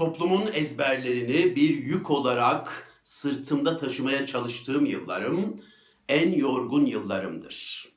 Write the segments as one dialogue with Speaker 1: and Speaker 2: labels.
Speaker 1: toplumun ezberlerini bir yük olarak sırtımda taşımaya çalıştığım yıllarım en yorgun yıllarımdır.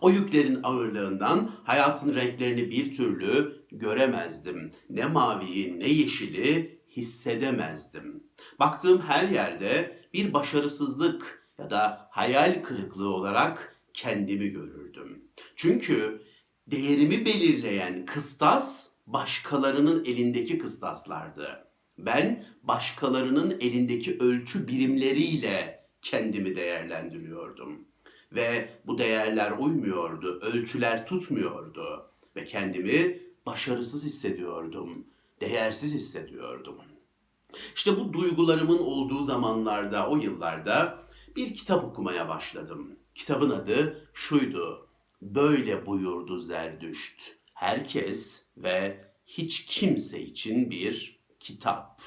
Speaker 1: O yüklerin ağırlığından hayatın renklerini bir türlü göremezdim. Ne maviyi ne yeşili hissedemezdim. Baktığım her yerde bir başarısızlık ya da hayal kırıklığı olarak kendimi görürdüm. Çünkü değerimi belirleyen kıstas başkalarının elindeki kıstaslardı. Ben başkalarının elindeki ölçü birimleriyle kendimi değerlendiriyordum. Ve bu değerler uymuyordu, ölçüler tutmuyordu ve kendimi başarısız hissediyordum, değersiz hissediyordum. İşte bu duygularımın olduğu zamanlarda, o yıllarda bir kitap okumaya başladım. Kitabın adı şuydu. Böyle buyurdu Zerdüşt. Herkes ve hiç kimse için bir kitap.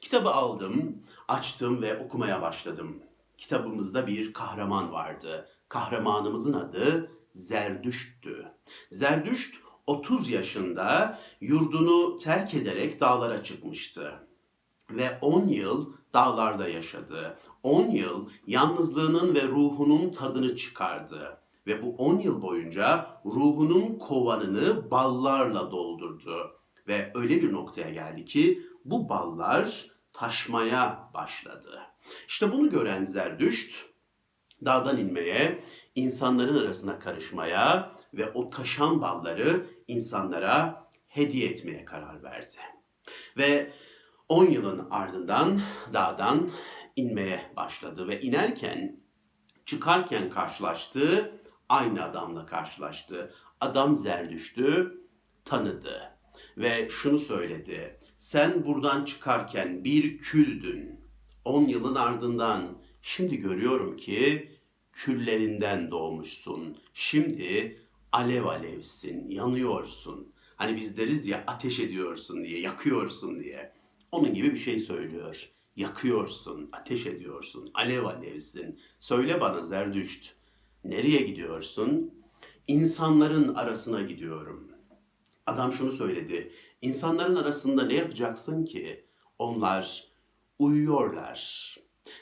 Speaker 1: Kitabı aldım, açtım ve okumaya başladım. Kitabımızda bir kahraman vardı. Kahramanımızın adı Zerdüşt'tü. Zerdüşt 30 yaşında yurdunu terk ederek dağlara çıkmıştı. Ve 10 yıl dağlarda yaşadı. 10 yıl yalnızlığının ve ruhunun tadını çıkardı. Ve bu 10 yıl boyunca ruhunun kovanını ballarla doldurdu. Ve öyle bir noktaya geldi ki bu ballar taşmaya başladı. İşte bunu gören Zerdüşt dağdan inmeye, insanların arasına karışmaya ve o taşan balları insanlara hediye etmeye karar verdi. Ve 10 yılın ardından dağdan inmeye başladı ve inerken çıkarken karşılaştığı aynı adamla karşılaştı. Adam Zerdüşt'ü tanıdı ve şunu söyledi. Sen buradan çıkarken bir küldün. 10 yılın ardından şimdi görüyorum ki küllerinden doğmuşsun. Şimdi alev alevsin, yanıyorsun. Hani biz deriz ya ateş ediyorsun diye, yakıyorsun diye. Onun gibi bir şey söylüyor. Yakıyorsun, ateş ediyorsun, alev alevsin. Söyle bana Zerdüşt, nereye gidiyorsun? İnsanların arasına gidiyorum. Adam şunu söyledi. İnsanların arasında ne yapacaksın ki? Onlar uyuyorlar.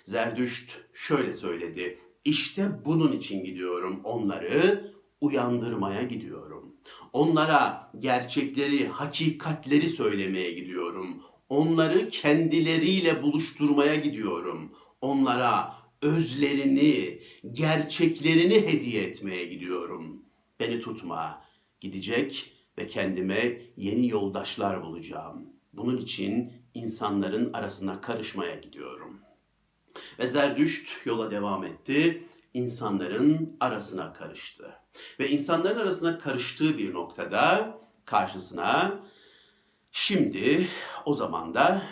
Speaker 1: Zerdüşt şöyle söyledi. İşte bunun için gidiyorum. Onları uyandırmaya gidiyorum. Onlara gerçekleri, hakikatleri söylemeye gidiyorum. Onları kendileriyle buluşturmaya gidiyorum. Onlara özlerini, gerçeklerini hediye etmeye gidiyorum. Beni tutma. Gidecek ve kendime yeni yoldaşlar bulacağım. Bunun için insanların arasına karışmaya gidiyorum. Ve Zerdüşt yola devam etti. İnsanların arasına karıştı. Ve insanların arasına karıştığı bir noktada karşısına şimdi o zaman da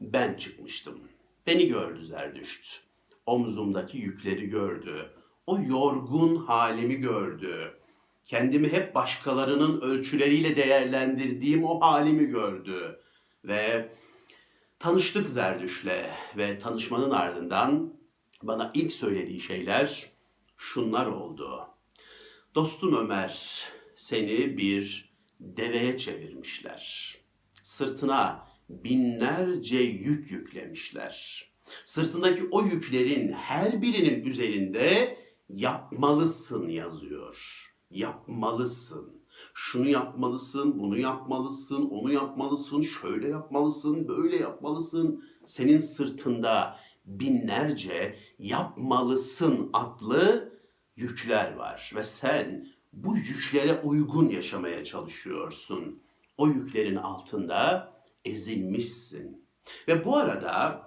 Speaker 1: ben çıkmıştım. Beni gördü Zerdüşt. Omzumdaki yükleri gördü. O yorgun halimi gördü. Kendimi hep başkalarının ölçüleriyle değerlendirdiğim o halimi gördü. Ve tanıştık Zerdüş'le ve tanışmanın ardından bana ilk söylediği şeyler şunlar oldu. Dostum Ömer seni bir deveye çevirmişler. Sırtına binlerce yük yüklemişler. Sırtındaki o yüklerin her birinin üzerinde yapmalısın yazıyor. Yapmalısın. Şunu yapmalısın, bunu yapmalısın, onu yapmalısın, şöyle yapmalısın, böyle yapmalısın. Senin sırtında binlerce yapmalısın adlı yükler var ve sen bu yüklere uygun yaşamaya çalışıyorsun. O yüklerin altında ezilmişsin. Ve bu arada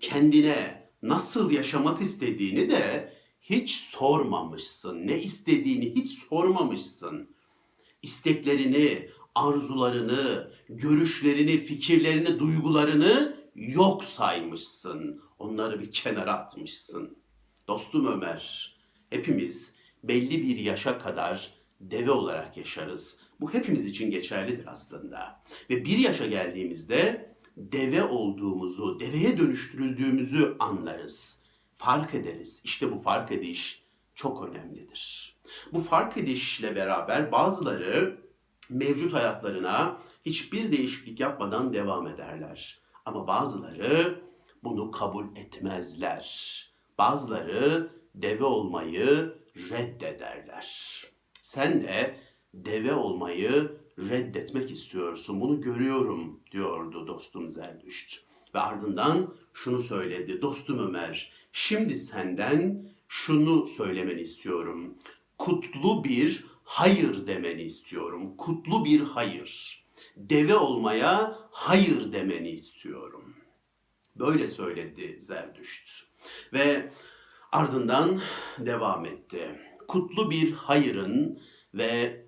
Speaker 1: kendine nasıl yaşamak istediğini de hiç sormamışsın. Ne istediğini hiç sormamışsın. İsteklerini, arzularını, görüşlerini, fikirlerini, duygularını yok saymışsın. Onları bir kenara atmışsın. Dostum Ömer, hepimiz belli bir yaşa kadar deve olarak yaşarız. Bu hepimiz için geçerlidir aslında. Ve bir yaşa geldiğimizde deve olduğumuzu, deveye dönüştürüldüğümüzü anlarız. Fark ederiz. İşte bu fark ediş çok önemlidir. Bu fark edişle beraber bazıları mevcut hayatlarına Hiçbir değişiklik yapmadan devam ederler. Ama bazıları bunu kabul etmezler. Bazıları deve olmayı reddederler. Sen de deve olmayı reddetmek istiyorsun. Bunu görüyorum diyordu dostum Zerdüşt. Ve ardından şunu söyledi. Dostum Ömer, şimdi senden şunu söylemeni istiyorum. Kutlu bir hayır demeni istiyorum. Kutlu bir hayır. Deve olmaya hayır demeni istiyorum. Böyle söyledi Zerdüşt. Ve ardından devam etti. Kutlu bir hayırın ve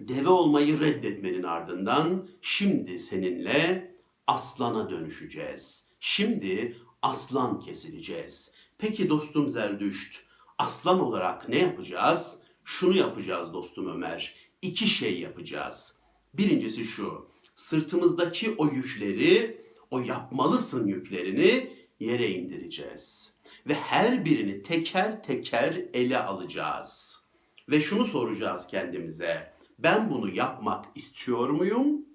Speaker 1: deve olmayı reddetmenin ardından şimdi seninle aslana dönüşeceğiz. Şimdi aslan kesileceğiz. Peki dostum Zerdüşt, aslan olarak ne yapacağız? Şunu yapacağız dostum Ömer. İki şey yapacağız. Birincisi şu. Sırtımızdaki o yükleri, o yapmalısın yüklerini yere indireceğiz. Ve her birini teker teker ele alacağız. Ve şunu soracağız kendimize. Ben bunu yapmak istiyor muyum?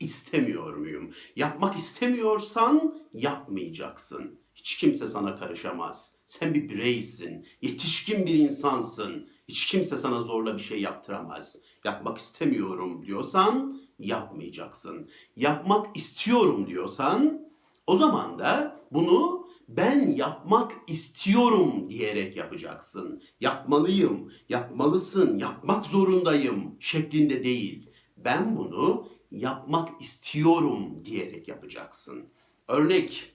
Speaker 1: İstemiyor muyum? Yapmak istemiyorsan yapmayacaksın. Hiç kimse sana karışamaz. Sen bir bireysin, yetişkin bir insansın. Hiç kimse sana zorla bir şey yaptıramaz. Yapmak istemiyorum diyorsan yapmayacaksın. Yapmak istiyorum diyorsan o zaman da bunu ben yapmak istiyorum diyerek yapacaksın. Yapmalıyım, yapmalısın, yapmak zorundayım şeklinde değil. Ben bunu yapmak istiyorum diyerek yapacaksın. Örnek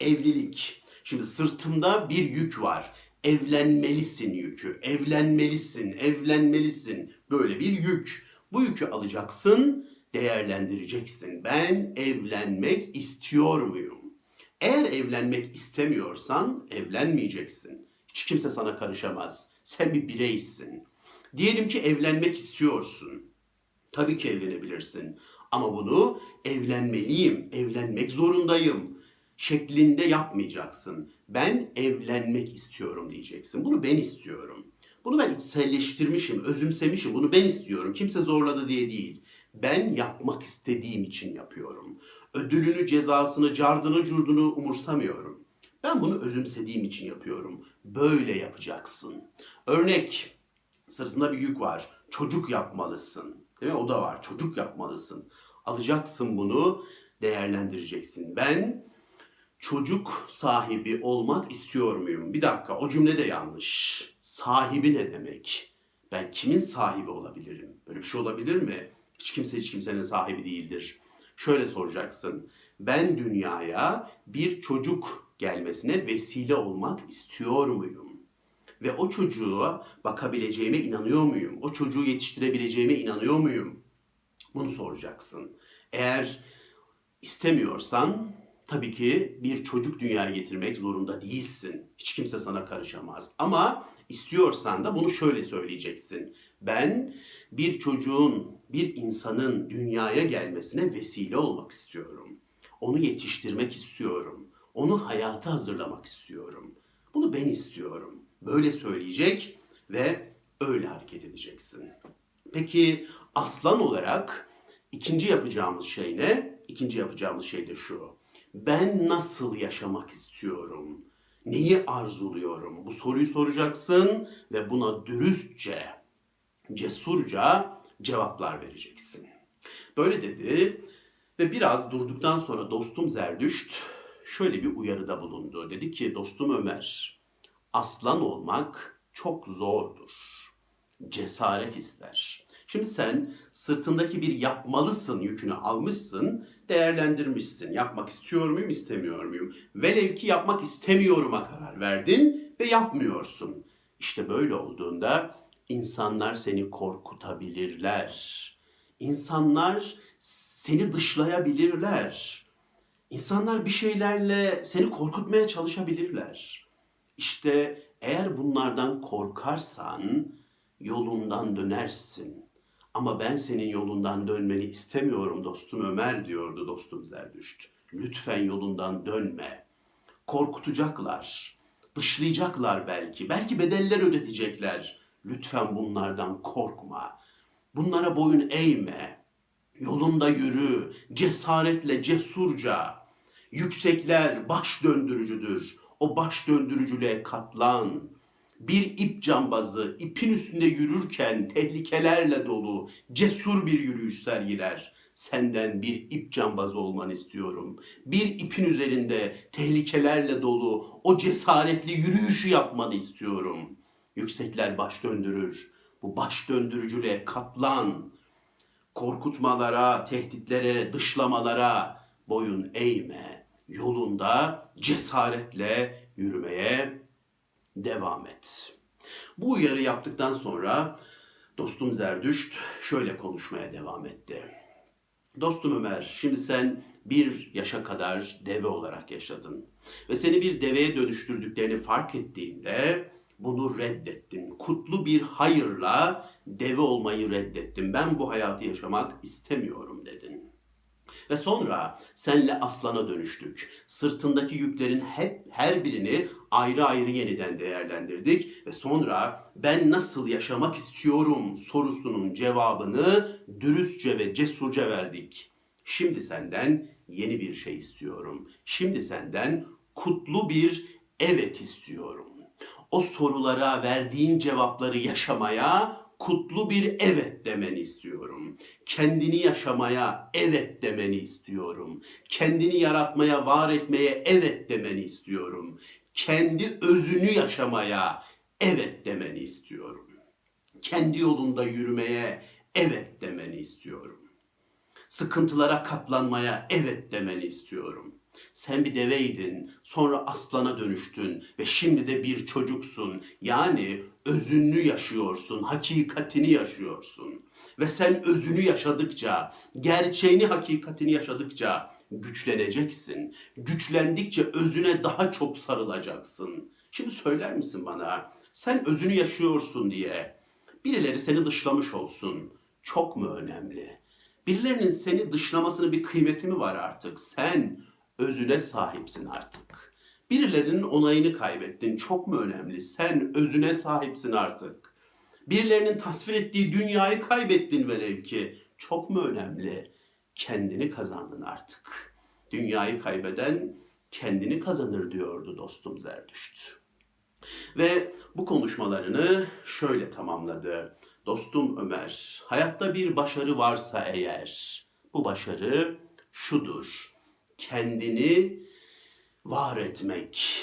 Speaker 1: evlilik. Şimdi sırtımda bir yük var. Evlenmelisin yükü. Evlenmelisin, evlenmelisin. Böyle bir yük. Bu yükü alacaksın, değerlendireceksin. Ben evlenmek istiyor muyum? Eğer evlenmek istemiyorsan evlenmeyeceksin. Hiç kimse sana karışamaz. Sen bir bireysin. Diyelim ki evlenmek istiyorsun. Tabii ki evlenebilirsin. Ama bunu evlenmeliyim, evlenmek zorundayım şeklinde yapmayacaksın. Ben evlenmek istiyorum diyeceksin. Bunu ben istiyorum. Bunu ben içselleştirmişim, özümsemişim. Bunu ben istiyorum. Kimse zorladı diye değil. Ben yapmak istediğim için yapıyorum. Ödülünü, cezasını, cardını, curdunu umursamıyorum. Ben bunu özümsediğim için yapıyorum. Böyle yapacaksın. Örnek, sırtında bir yük var. Çocuk yapmalısın. Değil mi? O da var. Çocuk yapmalısın. Alacaksın bunu, değerlendireceksin. Ben çocuk sahibi olmak istiyor muyum? Bir dakika, o cümle de yanlış. Sahibi ne demek? Ben kimin sahibi olabilirim? Böyle bir şey olabilir mi? Hiç kimse hiç kimsenin sahibi değildir. Şöyle soracaksın. Ben dünyaya bir çocuk gelmesine vesile olmak istiyor muyum? Ve o çocuğa bakabileceğime inanıyor muyum? O çocuğu yetiştirebileceğime inanıyor muyum? Bunu soracaksın. Eğer istemiyorsan tabii ki bir çocuk dünyaya getirmek zorunda değilsin. Hiç kimse sana karışamaz. Ama istiyorsan da bunu şöyle söyleyeceksin. Ben bir çocuğun, bir insanın dünyaya gelmesine vesile olmak istiyorum. Onu yetiştirmek istiyorum. Onu hayata hazırlamak istiyorum. Bunu ben istiyorum. Böyle söyleyecek ve öyle hareket edeceksin. Peki aslan olarak ikinci yapacağımız şey ne? İkinci yapacağımız şey de şu. Ben nasıl yaşamak istiyorum? Neyi arzuluyorum? Bu soruyu soracaksın ve buna dürüstçe, cesurca cevaplar vereceksin. Böyle dedi ve biraz durduktan sonra dostum Zerdüşt şöyle bir uyarıda bulundu. Dedi ki dostum Ömer, aslan olmak çok zordur. Cesaret ister. Şimdi sen sırtındaki bir yapmalısın yükünü almışsın, değerlendirmişsin. Yapmak istiyor muyum, istemiyor muyum? Velev ki yapmak istemiyorum'a karar verdin ve yapmıyorsun. İşte böyle olduğunda insanlar seni korkutabilirler. İnsanlar seni dışlayabilirler. İnsanlar bir şeylerle seni korkutmaya çalışabilirler. İşte eğer bunlardan korkarsan yolundan dönersin. Ama ben senin yolundan dönmeni istemiyorum dostum Ömer diyordu dostum Zerdüşt. Lütfen yolundan dönme. Korkutacaklar. Dışlayacaklar belki. Belki bedeller ödetecekler. Lütfen bunlardan korkma. Bunlara boyun eğme. Yolunda yürü, cesaretle, cesurca. Yüksekler baş döndürücüdür. O baş döndürücülüğe katlan. Bir ip cambazı ipin üstünde yürürken tehlikelerle dolu cesur bir yürüyüş sergiler. Senden bir ip cambazı olmanı istiyorum. Bir ipin üzerinde tehlikelerle dolu o cesaretli yürüyüşü yapmanı istiyorum. Yüksekler baş döndürür. Bu baş döndürücülüğe katlan. Korkutmalara, tehditlere, dışlamalara boyun eğme. Yolunda cesaretle yürümeye devam et. Bu uyarı yaptıktan sonra dostum Zerdüşt şöyle konuşmaya devam etti. Dostum Ömer, şimdi sen bir yaşa kadar deve olarak yaşadın. Ve seni bir deveye dönüştürdüklerini fark ettiğinde bunu reddettin. Kutlu bir hayırla deve olmayı reddettin. Ben bu hayatı yaşamak istemiyorum dedin. Ve sonra senle aslana dönüştük. Sırtındaki yüklerin hep her birini ayrı ayrı yeniden değerlendirdik ve sonra ben nasıl yaşamak istiyorum sorusunun cevabını dürüstçe ve cesurca verdik. Şimdi senden yeni bir şey istiyorum. Şimdi senden kutlu bir evet istiyorum. O sorulara verdiğin cevapları yaşamaya kutlu bir evet demeni istiyorum. Kendini yaşamaya evet demeni istiyorum. Kendini yaratmaya, var etmeye evet demeni istiyorum. Kendi özünü yaşamaya evet demeni istiyorum. Kendi yolunda yürümeye evet demeni istiyorum. Sıkıntılara katlanmaya evet demeni istiyorum. Sen bir deveydin, sonra aslana dönüştün ve şimdi de bir çocuksun. Yani özünü yaşıyorsun, hakikatini yaşıyorsun. Ve sen özünü yaşadıkça, gerçeğini, hakikatini yaşadıkça güçleneceksin. Güçlendikçe özüne daha çok sarılacaksın. Şimdi söyler misin bana, sen özünü yaşıyorsun diye birileri seni dışlamış olsun. Çok mu önemli? Birilerinin seni dışlamasının bir kıymeti mi var artık? Sen özüne sahipsin artık. Birilerinin onayını kaybettin. Çok mu önemli? Sen özüne sahipsin artık. Birilerinin tasvir ettiği dünyayı kaybettin velev ki. Çok mu önemli? Kendini kazandın artık. Dünyayı kaybeden kendini kazanır diyordu dostum Zerdüşt. Ve bu konuşmalarını şöyle tamamladı. Dostum Ömer, hayatta bir başarı varsa eğer, bu başarı şudur kendini var etmek,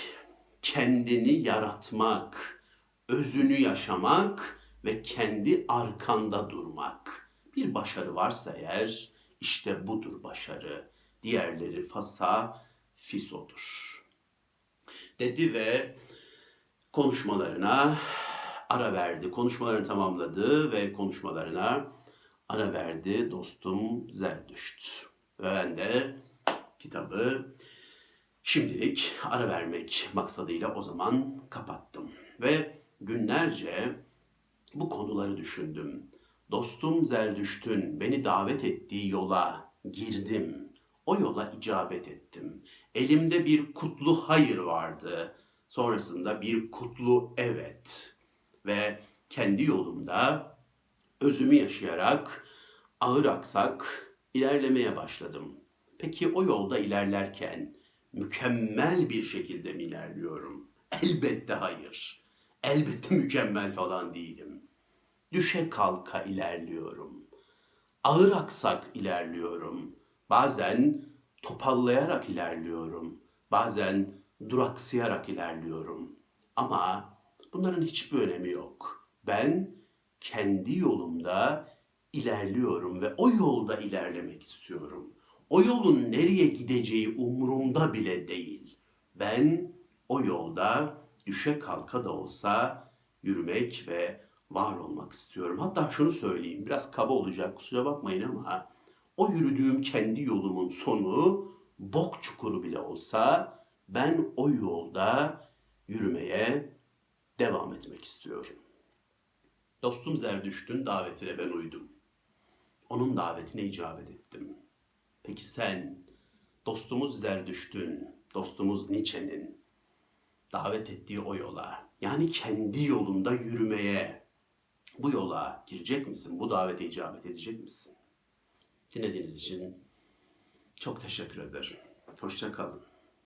Speaker 1: kendini yaratmak, özünü yaşamak ve kendi arkanda durmak. Bir başarı varsa eğer işte budur başarı. Diğerleri fasa fisodur. Dedi ve konuşmalarına ara verdi. Konuşmalarını tamamladı ve konuşmalarına ara verdi dostum Zerdüşt. Ve ben de kitabı şimdilik ara vermek maksadıyla o zaman kapattım. Ve günlerce bu konuları düşündüm. Dostum Zerdüşt'ün beni davet ettiği yola girdim. O yola icabet ettim. Elimde bir kutlu hayır vardı. Sonrasında bir kutlu evet. Ve kendi yolumda özümü yaşayarak ağır aksak ilerlemeye başladım. Peki o yolda ilerlerken mükemmel bir şekilde mi ilerliyorum? Elbette hayır. Elbette mükemmel falan değilim. Düşe kalka ilerliyorum. Ağır aksak ilerliyorum. Bazen topallayarak ilerliyorum. Bazen duraksayarak ilerliyorum. Ama bunların hiçbir önemi yok. Ben kendi yolumda ilerliyorum ve o yolda ilerlemek istiyorum. O yolun nereye gideceği umurumda bile değil. Ben o yolda düşe kalka da olsa yürümek ve var olmak istiyorum. Hatta şunu söyleyeyim, biraz kaba olacak kusura bakmayın ama o yürüdüğüm kendi yolumun sonu bok çukuru bile olsa ben o yolda yürümeye devam etmek istiyorum. Dostum Zerdüşt'ün davetine ben uydum. Onun davetine icabet ettim. Peki sen dostumuz Zerdüşt'ün, dostumuz Nietzsche'nin davet ettiği o yola, yani kendi yolunda yürümeye, bu yola girecek misin? Bu davete icabet edecek misin? Dinlediğiniz için çok teşekkür ederim. Hoşça kalın.